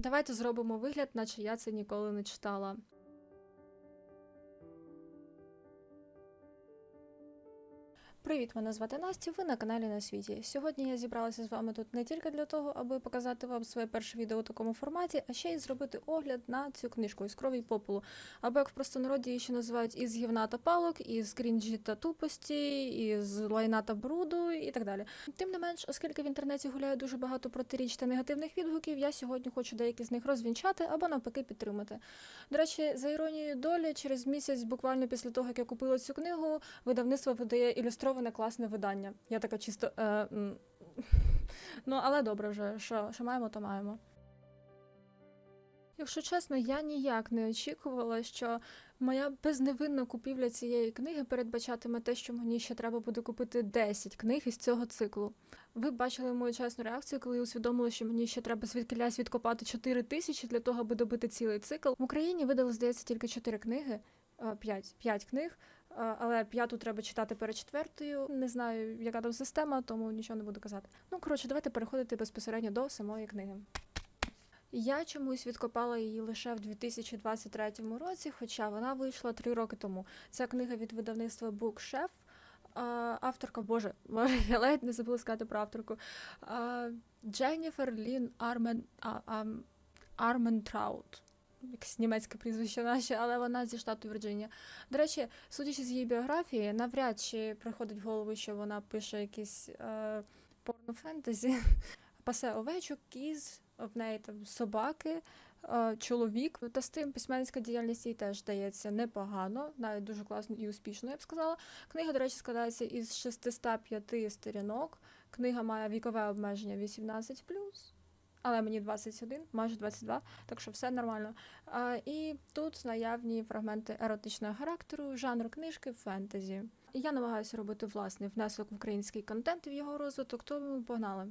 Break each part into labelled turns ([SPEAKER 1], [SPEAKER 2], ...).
[SPEAKER 1] Давайте зробимо вигляд, наче я це ніколи не читала. Привіт, мене звати Настя. Ви на каналі на світі. Сьогодні я зібралася з вами тут не тільки для того, аби показати вам своє перше відео у такому форматі, а ще й зробити огляд на цю книжку із крові й попелу. Або як в простонароді її ще називають із гівна та палок, із крінжі та тупості, із лайна та бруду і так далі. Тим не менш, оскільки в інтернеті гуляє дуже багато протиріч та негативних відгуків, я сьогодні хочу деякі з них розвінчати або навпаки підтримати. До речі, за іронією долі, через місяць, буквально після того, як я купила цю книгу, видавництво видає ілюстроване класне видання. Я така чисто. Е, ну, але добре вже, що, що маємо, то маємо. Якщо чесно, я ніяк не очікувала, що моя безневинна купівля цієї книги передбачатиме те, що мені ще треба буде купити 10 книг із цього циклу. Ви бачили мою чесну реакцію, коли я усвідомила, що мені ще треба звідкилясь відкопати 4 тисячі для того, аби добити цілий цикл. В Україні видали, здається, тільки 4 книги. 5, 5 книг, е, але п'яту треба читати перед четвертою. Не знаю, яка там система, тому нічого не буду казати. Ну, коротше, давайте переходити безпосередньо до самої книги. Я чомусь відкопала її лише в 2023 році, хоча вона вийшла три роки тому. Ця книга від видавництва Bookshelf. Авторка, боже, боже, я ледь не забула сказати про авторку. Дженніфер Лін Армен, а, а, Арментраут. Якесь німецьке прізвище наше, але вона зі штату Вірджинія. До речі, судячи з її біографії, навряд чи приходить в голову, що вона пише якісь е, порнофентезі. Пасе овечок, кіз, в неї там собаки, е, чоловік. Та з тим письменницька діяльність їй теж здається непогано, навіть дуже класно і успішно, я б сказала. Книга, до речі, складається із 605 сторінок. Книга має вікове обмеження 18 але мені 21, майже 22, так що все нормально. А, І тут наявні фрагменти еротичного характеру, жанр книжки фентезі. Я намагаюся робити власний внесок в український контент в його розвиток, тому погнали.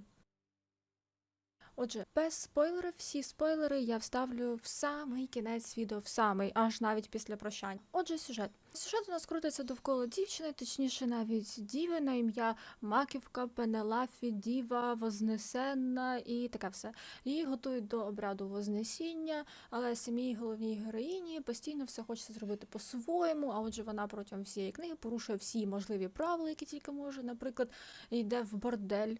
[SPEAKER 1] Отже, без спойлерів, всі спойлери я вставлю в самий кінець відео, в самий, аж навіть після прощань. Отже, сюжет. Сюжет у нас крутиться довкола дівчини, точніше, навіть діви на ім'я Маківка, Пенелафі, Діва, Вознесенна і таке все. Її готують до обряду Вознесіння, але самій головній героїні постійно все хочеться зробити по-своєму. А отже, вона протягом всієї книги порушує всі можливі правила, які тільки може. Наприклад, йде в бордель.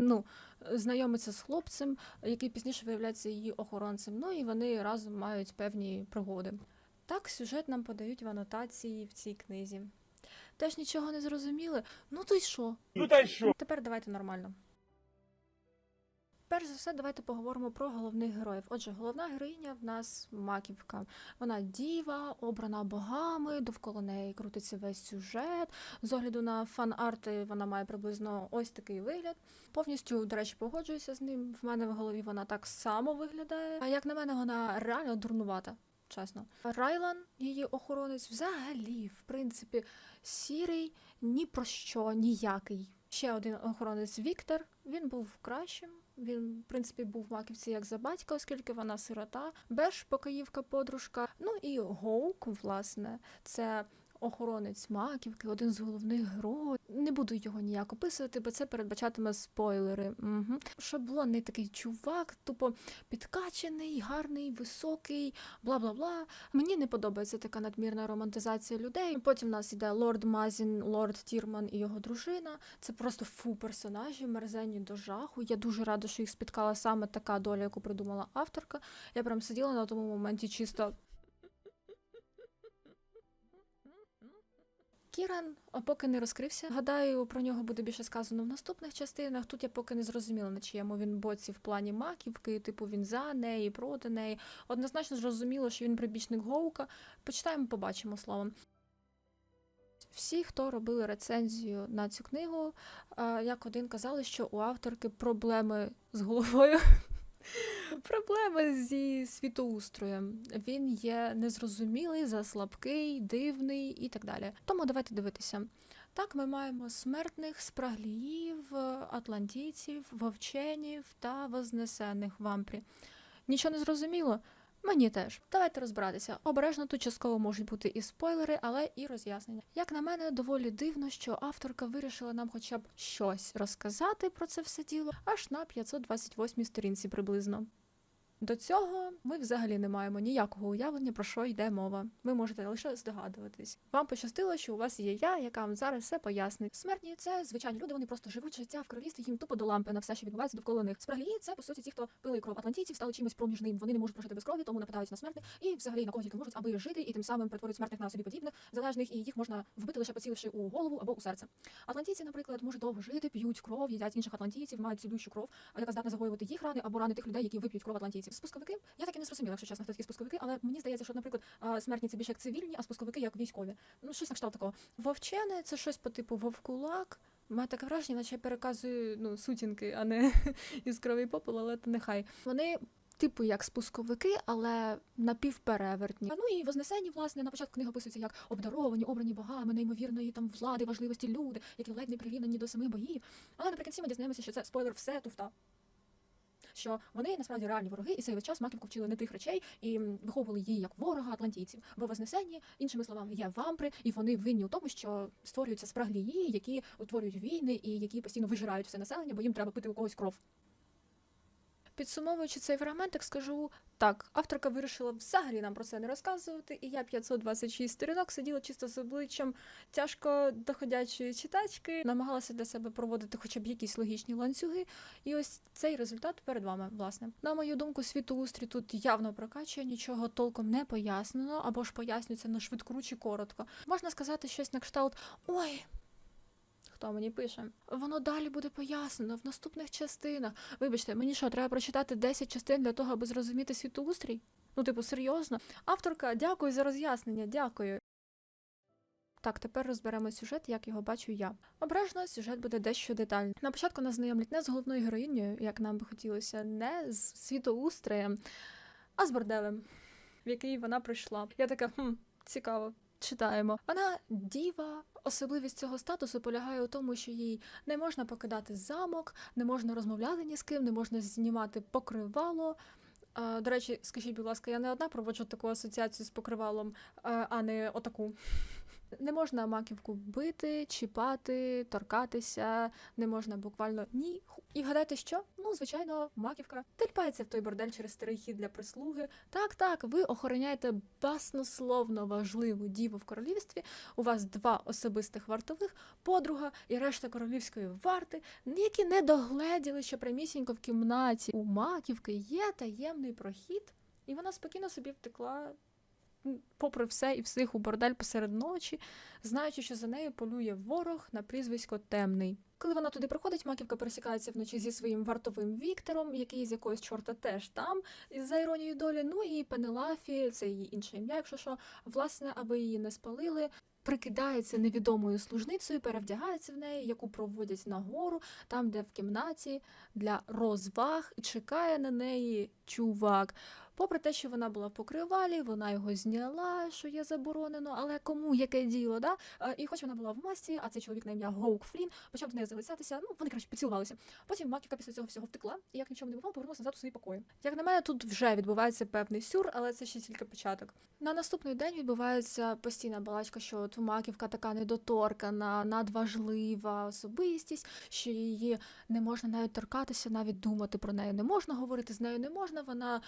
[SPEAKER 1] Ну, знайомиться з хлопцем, який пізніше виявляється її охоронцем. Ну і вони разом мають певні пригоди. Так, сюжет нам подають в анотації в цій книзі. Теж нічого не зрозуміли? Ну то й що?
[SPEAKER 2] Ну та й що?
[SPEAKER 1] Тепер давайте нормально. Перш за все, давайте поговоримо про головних героїв. Отже, головна героїня в нас маківка. Вона діва, обрана богами, довкола неї крутиться весь сюжет. З огляду на фан-арти вона має приблизно ось такий вигляд. Повністю, до речі, погоджуюся з ним. В мене в голові вона так само виглядає. А як на мене, вона реально дурнувата. Чесно, Райлан, її охоронець, взагалі, в принципі, сірий ні про що, ніякий. Ще один охоронець Віктор. Він був кращим. Він, в принципі, був в маківці як за батька, оскільки вона сирота, Беш, покоївка подружка. Ну і Гоук, власне, це охоронець маківки, один з головних героїв. Не буду його ніяк описувати, бо це передбачатиме спойлери. Угу. Шаблонний такий чувак, тупо підкачений, гарний, високий, бла бла бла. Мені не подобається така надмірна романтизація людей. Потім в нас іде лорд Мазін, лорд Тірман і його дружина. Це просто фу персонажі, мерзенні до жаху. Я дуже рада, що їх спіткала саме така доля, яку придумала авторка. Я прям сиділа на тому моменті чисто. Кіран поки не розкрився. Гадаю, про нього буде більше сказано в наступних частинах. Тут я поки не зрозуміла, на чиєму він боці в плані маківки, типу він за неї, проти неї. Однозначно зрозуміло, що він прибічник Гоука. Почитаємо, побачимо словом. Всі, хто робили рецензію на цю книгу, як один казали, що у авторки проблеми з головою. Проблеми зі світоустроєм. Він є незрозумілий, заслабкий, дивний і так далі. Тому давайте дивитися. Так, ми маємо смертних спрагліїв, атлантійців, вовченів та вознесених вампрі. Нічого не зрозуміло? Мені теж. Давайте розбиратися. Обережно тут частково можуть бути і спойлери, але і роз'яснення. Як на мене, доволі дивно, що авторка вирішила нам хоча б щось розказати про це все діло аж на 528 сторінці приблизно. До цього ми взагалі не маємо ніякого уявлення, про що йде мова. Ви можете лише здогадуватись. Вам пощастило, що у вас є я, яка вам зараз все пояснить. Смертні це звичайні люди, вони просто живуть життя в королівстві, їм тупо до лампи на все, що відбувається довкола них. Спраглії це по суті ті, хто пили кров атлантійців, стали чимось проміжним. Вони не можуть прожити без крові, тому нападають на смертних і взагалі на кого тільки можуть, аби жити, і тим самим перетворюють смертних на собі подібних, залежних, і їх можна вбити лише поціливши у голову або у серце. Атлантійці, наприклад, можуть довго жити, п'ють кров, їдять інших атлантійців, мають цілющу кров, яка здатна загоювати їх рани або рани тих людей, які вип'ють кров атлантійців. Спусковики, я так і не зрозуміла, якщо чесно, хто такі спусковики, але мені здається, що, наприклад, смертні це більше як цивільні, а спусковики як військові. Ну, щось на кшталт такого. Вовчене це щось по типу вовкулак. Має таке враження, наче я переказую ну, сутінки, а не із крові попелу, але то нехай. Вони. Типу як спусковики, але напівперевертні. Ну і вознесені, власне, на початку книги описуються як обдаровані, обрані богами, неймовірної там влади, важливості люди, які ледь не прирівняні до самих богів. Але наприкінці ми дізнаємося, що це спойлер, все туфта. Що вони насправді реальні вороги, і цей час маківку вчили не тих речей і виховували її як ворога атлантійців. Бо вознесені, іншими словами, є вампри, і вони винні у тому, що створюються спраглії, які утворюють війни і які постійно вижирають все населення, бо їм треба пити у когось кров. Підсумовуючи цей фрагментик, скажу так, авторка вирішила взагалі нам про це не розказувати, і я 526 сторінок сиділа чисто з обличчям тяжко доходячої читачки, намагалася для себе проводити хоча б якісь логічні ланцюги. І ось цей результат перед вами, власне. На мою думку, світоустрій тут явно прокачує, нічого толком не пояснено, або ж пояснюється на швидкру чи коротко. Можна сказати щось на кшталт Ой. Хто мені пише? Воно далі буде пояснено в наступних частинах. Вибачте, мені що, треба прочитати 10 частин для того, аби зрозуміти світоустрій? Ну, типу, серйозно? Авторка, дякую за роз'яснення, дякую. Так, тепер розберемо сюжет, як його бачу я. Обережно сюжет буде дещо детальний. На початку нас знайомлять не з головною героїнею, як нам би хотілося, не з світоустроєм, а з борделем, в який вона прийшла. Я така, хм, цікаво. Читаємо. Вона діва. Особливість цього статусу полягає у тому, що їй не можна покидати замок, не можна розмовляти ні з ким, не можна знімати покривало. До речі, скажіть, будь ласка, я не одна проводжу таку асоціацію з покривалом, а, а не отаку. Не можна маківку бити, чіпати, торкатися, не можна буквально ні. І гадайте, що? Ну, звичайно, маківка тельпається в той бордель через старий хід для прислуги. Так, так, ви охороняєте баснословно важливу діву в королівстві. У вас два особистих вартових, подруга і решта королівської варти, які не догледіли, що прямісінько в кімнаті у маківки є таємний прохід, і вона спокійно собі втекла попри все і всіх у бордель посеред ночі, знаючи, що за нею полює ворог на прізвисько Темний. Коли вона туди приходить, маківка пересікається вночі зі своїм вартовим Віктором, який з якогось чорта теж там, за іронією долі. Ну і Пенелафі, це її інше ім'я, якщо що, власне, аби її не спалили. Прикидається невідомою служницею, перевдягається в неї, яку проводять нагору, там, де в кімнаті для розваг, і чекає на неї чувак. Попри те, що вона була в покривалі, вона його зняла, що є заборонено, але кому яке діло, да? Е, І хоч вона була в масці, а цей чоловік на ім'я Гоук Флін почав до неї залицятися, ну вони краще поцілувалися. Потім маківка після цього всього втекла, і як нічого не бувало, повернулася назад у свої покої. Як на мене, тут вже відбувається певний сюр, але це ще тільки початок. На наступний день відбувається постійна балачка, що от маківка така недоторкана, надважлива особистість, що її не можна навіть торкатися, навіть думати про неї не можна, говорити з нею не можна. Вона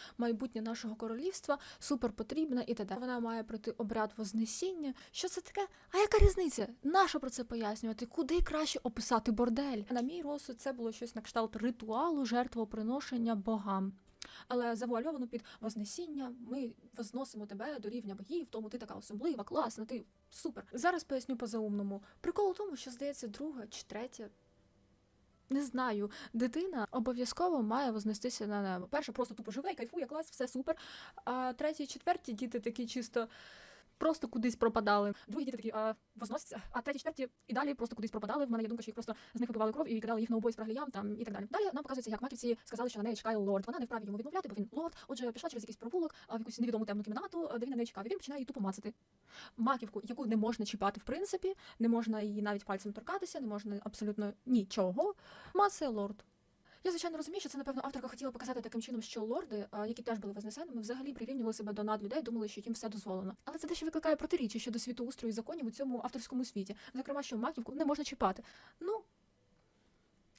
[SPEAKER 1] майбутнє нашого королівства, супер потрібна і т.д. Вона має пройти обряд вознесіння. Що це таке? А яка різниця? Нащо про це пояснювати? Куди краще описати бордель? На мій розсуд це було щось на кшталт ритуалу жертвоприношення богам. Але завуальовано під вознесіння ми возносимо тебе до рівня богів, тому ти така особлива, класна, ти супер. Зараз поясню по-заумному. Прикол у тому, що здається, друга чи третя. Не знаю, дитина обов'язково має вознестися на небо. Перше, просто тупо живе, і кайфує, клас, все супер. А треті, четверті діти такі чисто просто кудись пропадали. Другі діти такі а, возносяться, а треті, четверті і далі просто кудись пропадали. В мене є думка, що їх просто з них вибивали кров і кидали їх на обої з прагліям там і так далі. Далі нам показується, як маківці сказали, що на неї чекає лорд. Вона не вправі йому відмовляти, бо він лорд. Отже, пішла через якийсь провулок, в якусь невідому темну кімнату, де він на неї чекав. І він починає її тупо мацати. Маківку, яку не можна чіпати в принципі, не можна її навіть пальцем торкатися, не можна абсолютно нічого. Мацає лорд. Я звичайно розумію, що це напевно авторка хотіла показати таким чином, що лорди, які теж були вознесеними, взагалі прирівнювали себе до надлюдей, думали, що їм все дозволено. Але це дещо викликає протиріччя щодо світоустрою і законів у цьому авторському світі. Зокрема, що маківку не можна чіпати. Ну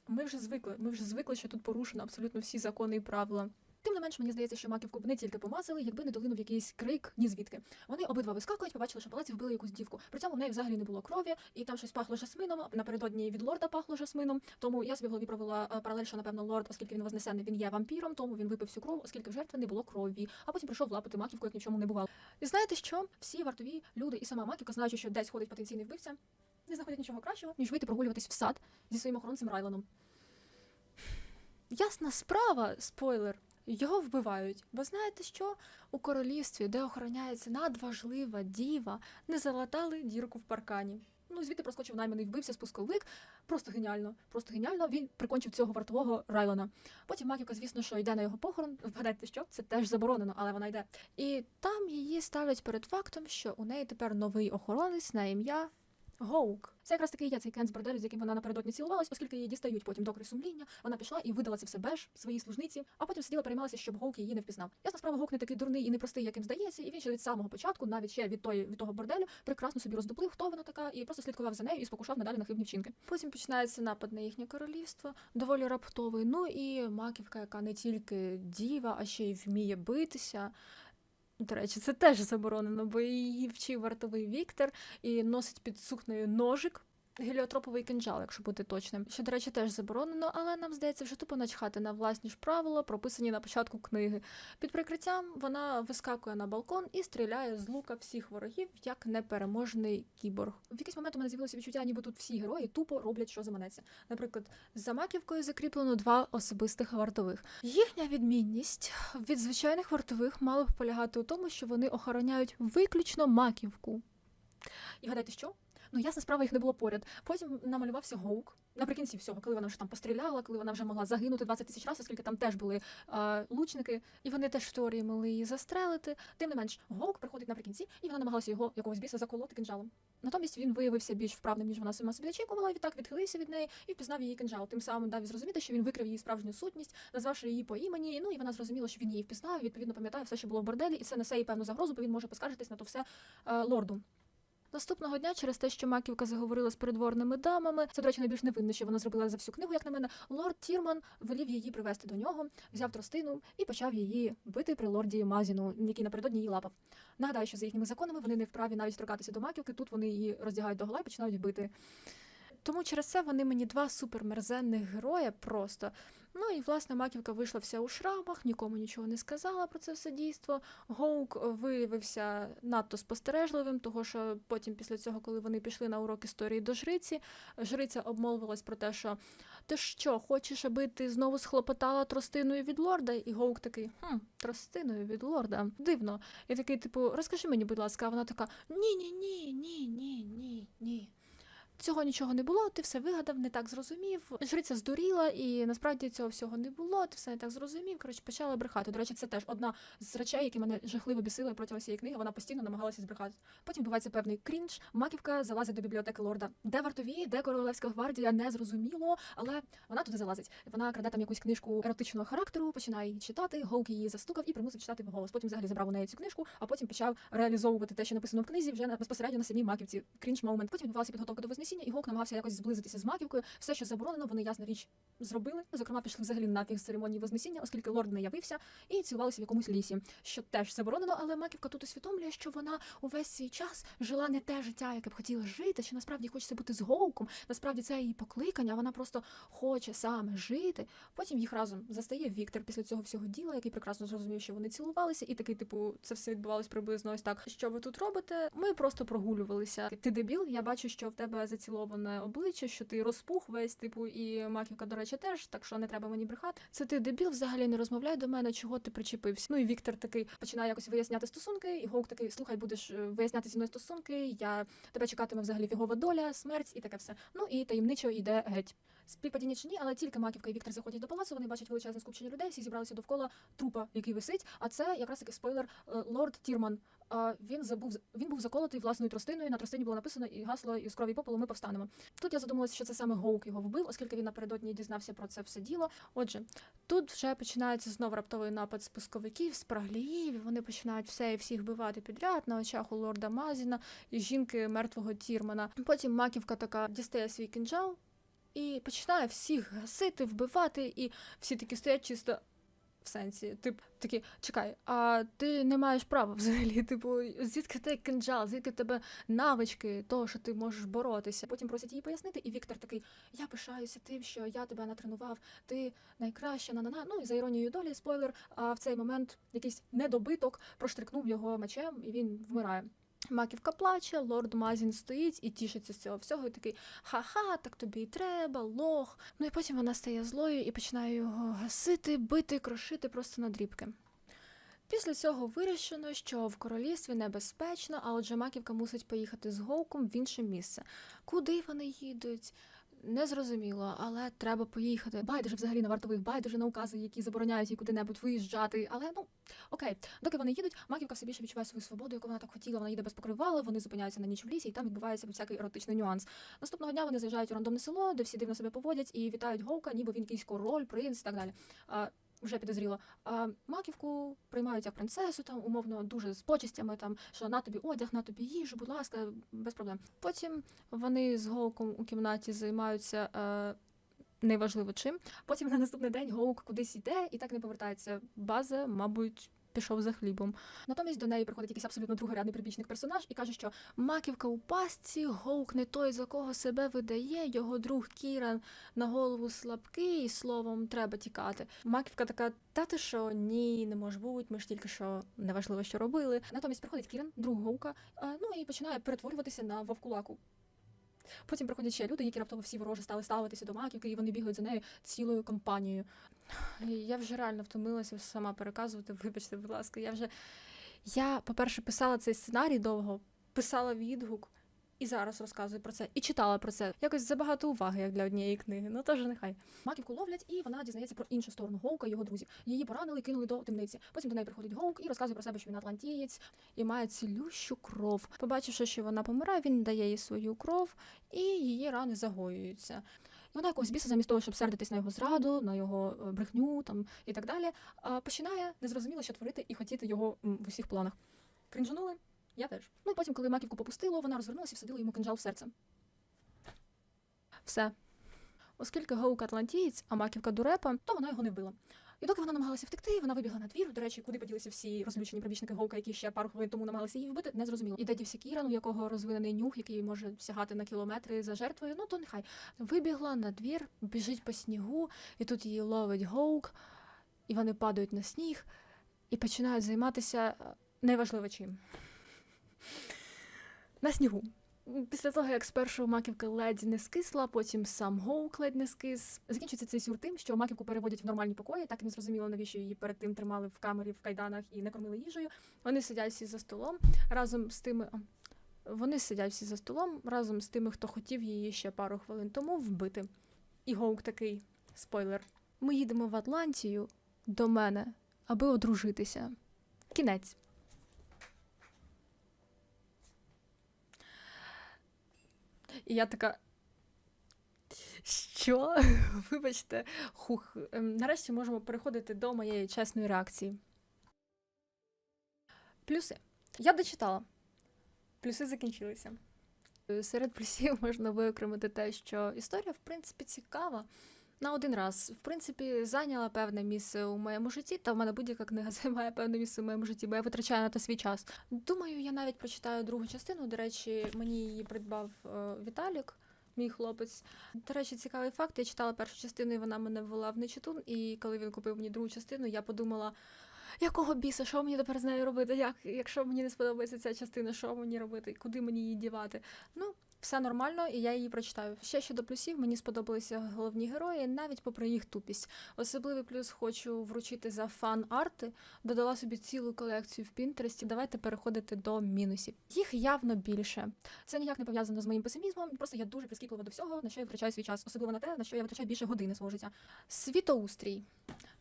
[SPEAKER 1] ми вже звикли. Ми вже звикли, що тут порушено абсолютно всі закони і правила. Тим не менш, мені здається, що маківку б не тільки помазали, якби не долинув якийсь крик ні звідки. Вони обидва вискакують, побачили, що палаці вбили якусь дівку. При цьому в неї взагалі не було крові, і там щось пахло жасмином. Напередодні від лорда пахло жасмином. Тому я собі в голові провела е, паралель, що напевно лорд, оскільки він вознесений, він є вампіром, тому він випив всю кров, оскільки в жертви не було крові. А потім прийшов лапати маківку, як ні в чому не бувало. І знаєте що? Всі вартові люди і сама маківка, знаючи, що десь ходить потенційний вбивця, не знаходять нічого кращого, ніж вийти прогулюватись в сад зі своїм охоронцем Райланом. Ясна справа, спойлер. Його вбивають, бо знаєте що? У королівстві, де охороняється надважлива діва, не залатали дірку в паркані. Ну, звідти проскочив найманий вбився спусковик. Просто геніально, просто геніально. Він прикончив цього вартового Райлона. Потім маківка, звісно, що йде на його похорон. Вгадайте, що це теж заборонено, але вона йде. І там її ставлять перед фактом, що у неї тепер новий охоронець на ім'я Гоук. Це якраз таки є цей Кен з борделю, з яким вона напередодні цілувалась, оскільки її дістають потім докори сумління. Вона пішла і видала це все беж своїй служниці, а потім сиділа переймалася, щоб Гоук її не впізнав. Ясна справа, Гоук не такий дурний і непростий, яким здається, і він ще від самого початку, навіть ще від тої від того борделю, прекрасно собі роздуплив, хто вона така, і просто слідкував за нею і спокушав надалі на хибні вчинки. Потім починається напад на їхнє королівство, доволі раптовий. Ну і маківка, яка не тільки діва, а ще й вміє битися. До речі, це теж заборонено, бо її вчив вартовий Віктор і носить під сукнею ножик. Геліотроповий кинджал, якщо бути точним, що, до речі, теж заборонено, але нам здається вже тупо начхати на власні ж правила, прописані на початку книги. Під прикриттям вона вискакує на балкон і стріляє з лука всіх ворогів як непереможний кіборг. В якийсь момент у мене з'явилося відчуття, ніби тут всі герої тупо роблять, що заманеться. Наприклад, за маківкою закріплено два особистих вартових. Їхня відмінність від звичайних вартових мала б полягати у тому, що вони охороняють виключно маківку. І гадайте, що? Ну, ясна справа, їх не було поряд. Потім намалювався Гоук. Наприкінці всього, коли вона вже там постріляла, коли вона вже могла загинути 20 тисяч разів, оскільки там теж були е, лучники, і вони теж в теорії могли її застрелити. Тим не менш, Гоук приходить наприкінці, і вона намагалася його якогось біса заколоти кинджалом. Натомість він виявився більш вправним, ніж вона сама собі очікувала, і відтак відхилився від неї і впізнав її кинджал. Тим самим дав зрозуміти, що він викрив її справжню сутність, назвавши її по імені. Ну і вона зрозуміла, що він її впізнав, відповідно пам'ятає все, що було в борделі, і це несе їй певну загрозу, бо він може поскаржитись на то все е, лорду. Наступного дня, через те, що маківка заговорила з придворними дамами, це, до речі, найбільш невинно, що вона зробила за всю книгу, як на мене. Лорд Тірман велів її привести до нього, взяв тростину і почав її бити при лорді Мазіну, який напередодні її лапав. Нагадаю, що за їхніми законами вони не вправі навіть торкатися до маківки. Тут вони її роздягають до гола і починають бити. Тому через це вони мені два супермерзенних героя просто. Ну і власне маківка вийшла вся у шрамах, нікому нічого не сказала про це все дійство. Гоук виявився надто спостережливим, того що потім, після цього, коли вони пішли на урок історії до жриці, жриця обмовилась про те, що ти що, хочеш, аби ти знову схлопотала тростиною від лорда? І Гоук такий, хм, тростиною від лорда. Дивно. І такий, типу, розкажи мені, будь ласка, а вона така: ні, ні, ні, ні, ні, ні, ні. Цього нічого не було, ти все вигадав, не так зрозумів. Жриця здуріла, і насправді цього всього не було, ти все не так зрозумів. Коротше, почала брехати. До речі, це теж одна з речей, які мене жахливо бісили протягом цієї книги. Вона постійно намагалася збрехати. Потім бувається певний крінж. Маківка залазить до бібліотеки лорда. Де вартові, де королевська гвардія, не зрозуміло, але вона туди залазить. Вона краде там якусь книжку еротичного характеру, починає її читати. Гоук її застукав і примусив читати вголос. Потім взагалі забрав у неї цю книжку, а потім почав реалізовувати те, що написано в книзі, вже безпосередньо на самій маківці. Крінж момент. Потім відбувалася підготовка до вознесіння, і Гоук намагався якось зблизитися з маківкою. Все, що заборонено, вони ясна річ зробили. Зокрема, пішли взагалі нафіг з церемонії вознесіння, оскільки лорд не явився, і цілувалися в якомусь лісі, що теж заборонено, але маківка тут усвідомлює, що вона увесь свій час жила не те життя, яке б хотіла жити, що насправді хочеться бути з Гоуком. Насправді це її покликання. Вона просто хоче саме жити. Потім їх разом застає Віктор після цього всього діла, який прекрасно зрозумів, що вони цілувалися, і такий, типу, це все відбувалось приблизно ось так. Що ви тут робите? Ми просто прогулювалися. Ти дебіл, я бачу, що в тебе заціловане обличчя, що ти розпух весь, типу, і маківка, до речі, теж, так що не треба мені брехати. Це ти дебіл, взагалі не розмовляй до мене, чого ти причепився. Ну і Віктор такий починає якось виясняти стосунки, і Гоук такий, слухай, будеш е, виясняти зі мною стосунки, я тебе чекатиме взагалі фігова доля, смерть і таке все. Ну і таємничо йде геть. Співпадіння чи ні, але тільки Маківка і Віктор заходять до палацу, вони бачать величезне скупчення людей, всі зібралися довкола трупа, який висить. А це якраз таки спойлер е, лорд Тірман. А він забув він був заколотий власною тростиною. На тростині було написано і гасло із крові попелу ми повстанемо. Тут я задумалася, що це саме Гоук його вбив, оскільки він напередодні дізнався про це все діло. Отже, тут вже починається знов раптовий напад спусковиків, спрагліїв. Вони починають все і всіх вбивати підряд на очах у лорда Мазіна і жінки мертвого Тірмана. Потім маківка така дістає свій кинджал і починає всіх гасити, вбивати, і всі такі стоять чисто. В сенсі, тип такі, чекай, а ти не маєш права взагалі. Типу, звідки ти кинджал, звідки в тебе навички того, що ти можеш боротися. Потім просять її пояснити, і Віктор такий: Я пишаюся тим, що я тебе натренував, ти найкраща на на Ну і за іронією долі, спойлер. А в цей момент якийсь недобиток проштрикнув його мечем, і він вмирає. Маківка плаче, лорд Мазін стоїть і тішиться з цього всього, і такий ха-ха, так тобі і треба, лох. Ну і потім вона стає злою і починає його гасити, бити, крошити просто на дрібки. Після цього вирішено, що в королівстві небезпечно, а отже Маківка мусить поїхати з Гоуком в інше місце. Куди вони їдуть? Незрозуміло, але треба поїхати. Байдуже взагалі на вартових, байдуже на укази, які забороняють їй куди-небудь виїжджати. Але ну окей, доки вони їдуть, Маківка все більше відчуває свою свободу, яку вона так хотіла. Вона їде без покривала, вони зупиняються на ніч в лісі, і там відбувається всякий еротичний нюанс. Наступного дня вони заїжджають у рандомне село, де всі дивно себе поводять і вітають Гоука, ніби він якийсь король, принц і так далі. Вже підозріло. А маківку приймають як принцесу, там умовно дуже з почестями, там що на тобі одяг, на тобі їжу, будь ласка, без проблем. Потім вони з Гоуком у кімнаті займаються. Е, Неважливо чим. Потім на наступний день Гоук кудись йде і так не повертається. База, мабуть, пішов за хлібом. Натомість до неї приходить якийсь абсолютно другорядний прибічник персонаж і каже, що маківка у пастці, Гоук не той, за кого себе видає, його друг Кіран на голову слабкий, і словом, треба тікати. Маківка така, та ти що, ні, не може бути, ми ж тільки що неважливо, що робили. Натомість приходить Кіран, друг Гоука, ну і починає перетворюватися на вовкулаку. Потім приходять ще люди, які раптово всі вороже стали ставитися до маківки, і вони бігають за нею цілою компанією. Я вже реально втомилася сама переказувати. Вибачте, будь ласка, я вже. Я, по-перше, писала цей сценарій довго, писала відгук і зараз розказую про це. І читала про це. Якось забагато уваги, як для однієї книги. Ну тож нехай. Маківку ловлять, і вона дізнається про іншу сторону Гоука і його друзів. Її поранили кинули до темниці. Потім до неї приходить Гоук і розказує про себе, що він атлантієць і має цілющу кров. Побачивши, що вона помирає, він дає їй свою кров, і її рани загоюються. І вона якогось біса, замість того, щоб сердитись на його зраду, на його е, брехню там і так далі, починає незрозуміло, що творити і хотіти його в усіх планах. Крінжанули? Я теж. Ну і потім, коли маківку попустило, вона розвернулася і всадила йому кинжал в серце. Все. Оскільки Гоук атлантієць, а маківка дурепа, то вона його не вбила. І доки вона намагалася втекти, вона вибігла на двір. До речі, куди поділися всі розлючені прибічники Гоука, які ще пару хвилин тому намагалися її вбити, не зрозуміло. І де дівся Кіран, у якого розвинений нюх, який може сягати на кілометри за жертвою. Ну то нехай вибігла на двір, біжить по снігу, і тут її ловить Гоук, і вони падають на сніг і починають займатися е, неважливо чим. На снігу. Після того, як спершу маківка ледь не скисла, потім сам Гоук ледь не скис. Закінчується цей сюр тим, що маківку переводять в нормальні покої, так і не зрозуміло, навіщо її перед тим тримали в камері в кайданах і не кормили їжею. Вони сидять всі за столом разом з тими. Вони сидять всі за столом разом з тими, хто хотів її ще пару хвилин тому вбити. І Гоук такий спойлер. Ми їдемо в Атлантію до мене, аби одружитися. Кінець. І я така. Що? Вибачте, хух. Нарешті можемо переходити до моєї чесної реакції. Плюси. Я дочитала. Плюси закінчилися. Е, Серед плюсів можна виокремити те, що історія, в принципі, цікава. На один раз, в принципі, зайняла певне місце у моєму житті, та в мене будь-яка книга займає певне місце у моєму житті, бо я витрачаю на те свій час. Думаю, я навіть прочитаю другу частину. До речі, мені її придбав е, Віталік, мій хлопець. До речі, цікавий факт. Я читала першу частину, і вона мене ввела в нечитун. І коли він купив мені другу частину, я подумала. Якого біса, що мені тепер з нею робити? Як, якщо мені не сподобається ця частина, що мені робити? Куди мені її дівати? Ну, все нормально, і я її прочитаю. Ще щодо плюсів, мені сподобалися головні герої, навіть попри їх тупість. Особливий плюс хочу вручити за фан-арти. Додала собі цілу колекцію в Пінтересті. Давайте переходити до мінусів. Їх явно більше. Це ніяк не пов'язано з моїм песимізмом. Просто я дуже прискіплива до всього, на що я витрачаю свій час, особливо на те, на що я витрачаю більше години свого життя. Світоустрій.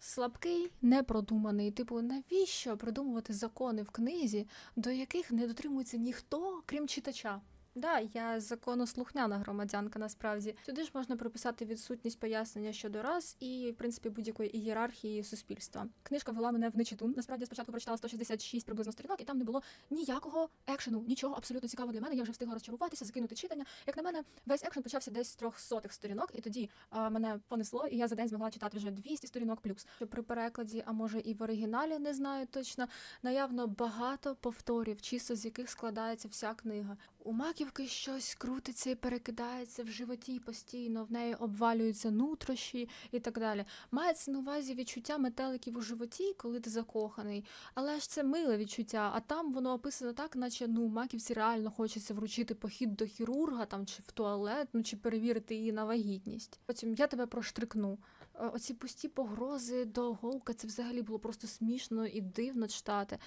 [SPEAKER 1] Слабкий, непродуманий. Типу, навіщо придумувати закони в книзі, до яких не дотримується ніхто, крім читача? Да, я законослухняна громадянка насправді. Сюди ж можна приписати відсутність пояснення щодо раз і, в принципі, будь-якої ієрархії суспільства. Книжка ввела мене в нечиту. Насправді спочатку прочитала 166 приблизно сторінок, і там не було ніякого екшену, нічого абсолютно цікавого для мене. Я вже встигла розчаруватися, закинути читання. Як на мене, весь екшен почався десь з трьох сотих сторінок, і тоді а, мене понесло, і я за день змогла читати вже 200 сторінок плюс. При перекладі, а може і в оригіналі, не знаю точно, наявно багато повторів, чисто з яких складається вся книга. У маківки щось крутиться і перекидається в животі постійно, в неї обвалюються нутрощі і так далі. Мається на увазі відчуття метеликів у животі, коли ти закоханий, але ж це миле відчуття, а там воно описано так, наче ну маківці реально хочеться вручити похід до хірурга там чи в туалет, ну чи перевірити її на вагітність. Потім я тебе проштрикну. Е, Оці пусті погрози до голка, це взагалі було просто смішно і дивно читати.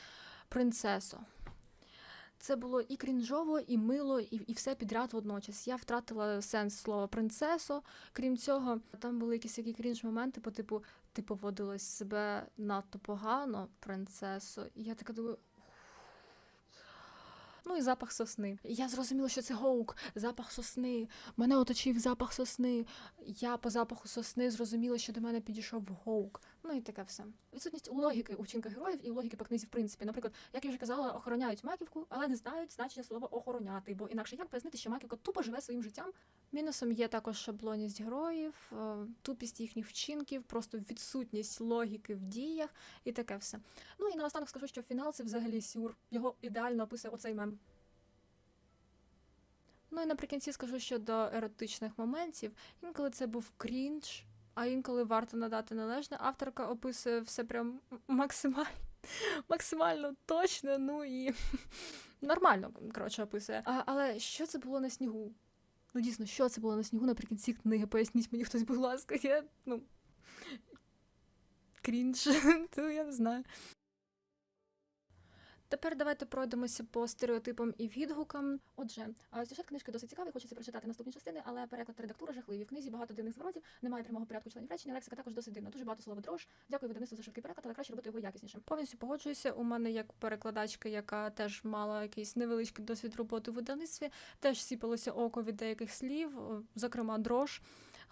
[SPEAKER 1] Принцесо. Це було і крінжово, і мило, і, і все підряд водночас. Я втратила сенс слова принцесо. Крім цього, там були якісь такі крінж моменти, по типу, ти поводилась себе надто погано, принцесо. І я така думаю. Ну і запах сосни. Я зрозуміла, що це гоук, запах сосни. Мене оточив запах сосни. Я по запаху сосни зрозуміла, що до мене підійшов гоук. Ну і таке все. Відсутність логіки у вчинках героїв і логіки по книзі, в принципі. Наприклад, як я вже казала, охороняють маківку, але не знають значення слова охороняти, бо інакше як пояснити, що маківка тупо живе своїм життям. Мінусом є також шаблонність героїв, е, тупість їхніх вчинків, просто відсутність логіки в діях і таке все. Ну і наостанок скажу, що фінал це взагалі сюр. Його ідеально описує оцей мем. Ну і наприкінці скажу щодо еротичних моментів. Інколи це був крінж, а інколи варто надати належне. Авторка описує все прям максимально, максимально точно, ну і нормально, коротше, описує. А, але що це було на снігу? Ну, дійсно, що це було на снігу наприкінці книги? Поясніть мені хтось, будь ласка, я, ну. Крінж, то я не знаю. Тепер давайте пройдемося по стереотипам і відгукам. Отже, сюжет книжки досить цікавий, хочеться прочитати наступні частини, але переклад та редактура жахливі. В книзі багато дивних зворотів, немає прямого порядку членів речення, лексика також досить дивна. Дуже багато слова дрож. Дякую видавництву за швидкий переклад, але краще робити його якісніше. Повністю погоджуюся. У мене як перекладачка, яка теж мала якийсь невеличкий досвід роботи в видавництві, теж сіпалося око від деяких слів, зокрема дрож.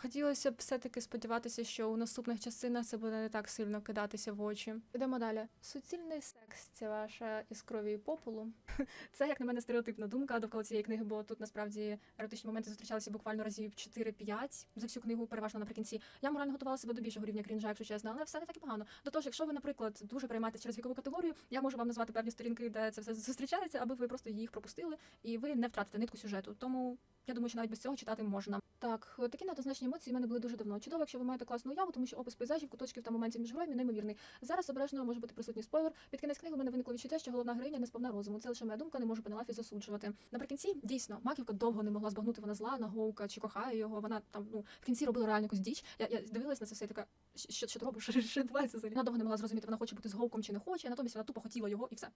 [SPEAKER 1] Хотілося б все-таки сподіватися, що у наступних частинах це буде не так сильно кидатися в очі. Ідемо далі. Суцільний секс це ваша із крові попелу. Це, як на мене, стереотипна думка довкола цієї книги, бо тут насправді еротичні моменти зустрічалися буквально разів 4-5 за всю книгу, переважно наприкінці. Я морально готувала себе до більшого рівня крінжа, якщо чесно, але все не так погано. До того ж, якщо ви, наприклад, дуже переймаєтесь через вікову категорію, я можу вам назвати певні сторінки, де це все зустрічається, аби ви просто їх пропустили і ви не втратите нитку сюжету. Тому я думаю, що навіть без цього читати можна. Так, такі неоднозначні емоції в мене були дуже давно. Чудово, якщо ви маєте класну уяву, тому що опис пейзажів, куточків та моментів між героями неймовірний. Зараз обережно може бути присутній спойлер. Під кінець книги в мене виникло відчуття, що головна героїня не сповна розуму. Це лише моя думка, не можу Пенелафі засуджувати. Наприкінці дійсно маківка довго не могла збагнути, вона зла на Гоука чи кохає його. Вона там ну в кінці робила реально якусь діч. Я, я дивилась на це все і така, що, що ти робиш? Що, що відбувається взагалі? Вона довго не могла зрозуміти, вона хоче бути з Гоуком чи не хоче. Натомість вона тупо хотіла його і все.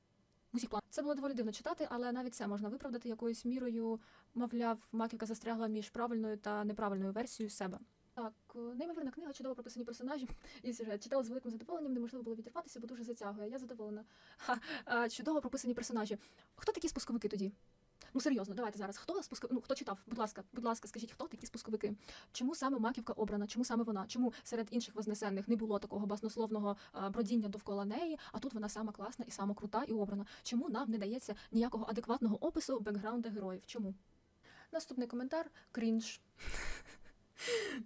[SPEAKER 1] Планах. Це було доволі дивно читати, але навіть це можна виправдати якоюсь мірою. Мовляв, маківка застрягла між правильною та неправильною версією себе. Так, е, неймовірна книга, чудово прописані персонажі і сюжет. Читала з великим задоволенням, неможливо було відірватися, бо дуже затягує. Я задоволена. Ха, чудово прописані персонажі. Хто такі спусковики тоді? Ну серйозно, давайте зараз. Хто спусков... ну, хто читав? Будь ласка, будь ласка, скажіть, хто такі спусковики? Чому саме маківка обрана? Чому саме вона? Чому серед інших вознесенних не було такого баснословного бродіння довкола неї? А тут вона сама класна і сама крута і обрана. Чому нам не дається ніякого адекватного опису бекграунда героїв? Чому? Наступний коментар крінж.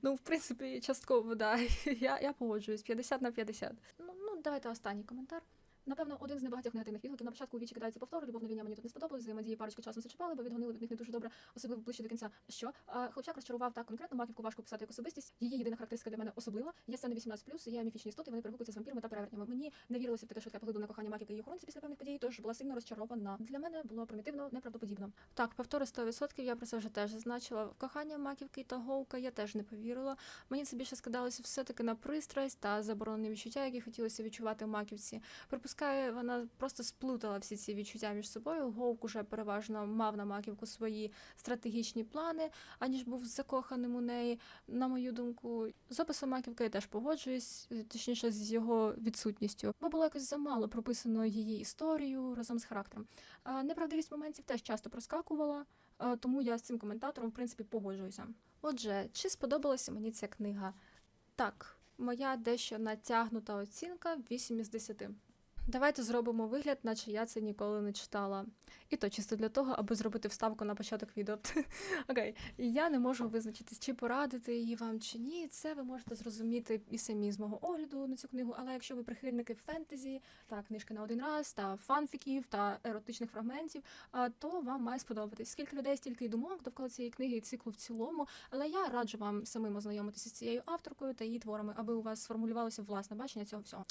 [SPEAKER 1] Ну, в принципі, частково, да. Я, я погоджуюсь, 50 на 50. Ну, ну, давайте останній коментар. Напевно, один з небагатьох негативних відгуків. На початку у вічі кидається повтор, любов на мені тут не сподобалось, взаємодії парочки часом зачіпали, бо відгонили від них не дуже добре, особливо ближче до кінця. Що? А, хлопчак розчарував так конкретно, маківку важко писати як особистість. Її єдина характеристика для мене особлива. Є сцени 18+, є міфічні істоти, вони перегукуються з вампірами та перевертнями. Мені не вірилося в таке швидке поглиблене кохання маківки і охоронці після певних подій, тож була сильно розчарована. Для мене було примітивно, неправдоподібно. Так, повтори 100%, я про це вже теж зазначила. Кохання маківки та гоука я теж не повірила. Мені це більше скидалося все-таки на пристрасть та заборонені відчуття, які хотілося відчувати маківці. Припускаю, Скай вона просто сплутала всі ці відчуття між собою. Гоук уже переважно мав на маківку свої стратегічні плани, аніж був закоханим у неї. На мою думку, з описом маківки я теж погоджуюсь, точніше з його відсутністю, бо було якось замало прописано її історію разом з характером. Неправдивість моментів теж часто проскакувала, тому я з цим коментатором в принципі погоджуюся. Отже, чи сподобалася мені ця книга? Так, моя дещо натягнута оцінка 8 із 10. Давайте зробимо вигляд, наче я це ніколи не читала. І то чисто для того, аби зробити вставку на початок відео. Окей, я не можу визначитись, чи порадити її вам чи ні. Це ви можете зрозуміти і самі з мого огляду на цю книгу. Але якщо ви прихильники фентезі та книжки на один раз, та фанфіків та еротичних фрагментів, то вам має сподобатись. Скільки людей, стільки й думок довкола цієї книги і циклу в цілому. Але я раджу вам самим ознайомитися з цією авторкою та її творами, аби у вас сформулювалося власне бачення цього всього.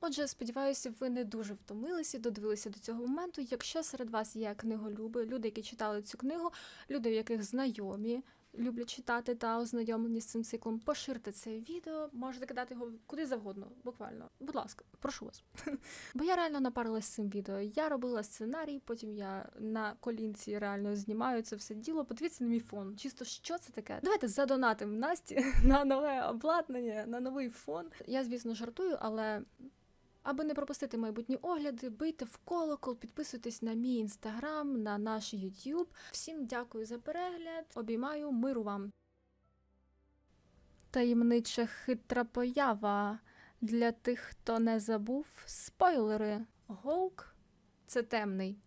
[SPEAKER 1] Отже, сподіваюся, ви не дуже втомилися, додивилися до цього моменту. Якщо серед вас є книголюби, люди, які читали цю книгу, люди, в яких знайомі люблять читати та ознайомлені з цим циклом, поширте це відео, можете кидати його куди завгодно, буквально. Будь ласка, прошу вас. Бо я реально напарилась з цим відео. Я робила сценарій, потім я на колінці реально знімаю це все діло. Подивіться на мій фон. Чисто що це таке? Давайте задонатимо Насті на нове обладнання, на новий фон. Я, звісно, жартую, але Аби не пропустити майбутні огляди, бийте в колокол, підписуйтесь на мій інстаграм, на наш YouTube. Всім дякую за перегляд. Обіймаю миру вам. Таємнича хитра поява. Для тих, хто не забув, спойлери. Гоук це темний.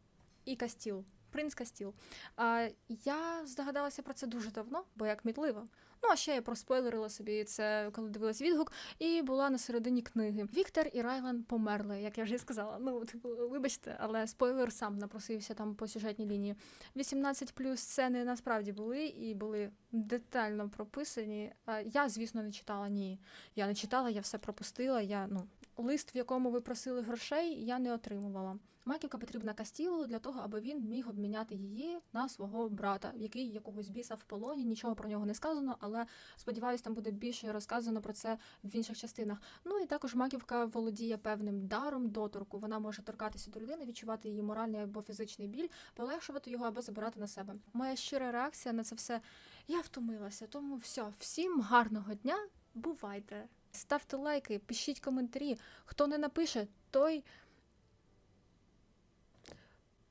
[SPEAKER 1] І Кастіл. Принц Кастіл. А, я здогадалася про це дуже давно, бо я кмітливо. Ну, а ще я проспойлерила собі це, коли дивилась відгук, і була на середині книги. Віктор і Райлан померли, як я вже сказала. Ну, типу, вибачте, але спойлер сам напросився там по сюжетній лінії. 18 плюс сцени насправді були і були детально прописані. Я, звісно, не читала ні. Я не читала, я все пропустила. Я ну лист, в якому ви просили грошей, я не отримувала. Маківка потрібна Кастілу для того, аби він міг обміняти її на свого брата, який якогось біса в полоні. Нічого про нього не сказано, але сподіваюсь, там буде більше розказано про це в інших частинах. Ну і також маківка володіє певним даром доторку. Вона може торкатися до людини, відчувати її моральний або фізичний біль, полегшувати його або забирати на себе. Моя щира реакція на це все я втомилася. Тому все, всім гарного дня, бувайте! Ставте лайки, пишіть коментарі. Хто не напише, той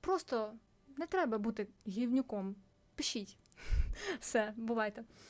[SPEAKER 1] просто не треба бути гівнюком. Пишіть. Все, бувайте.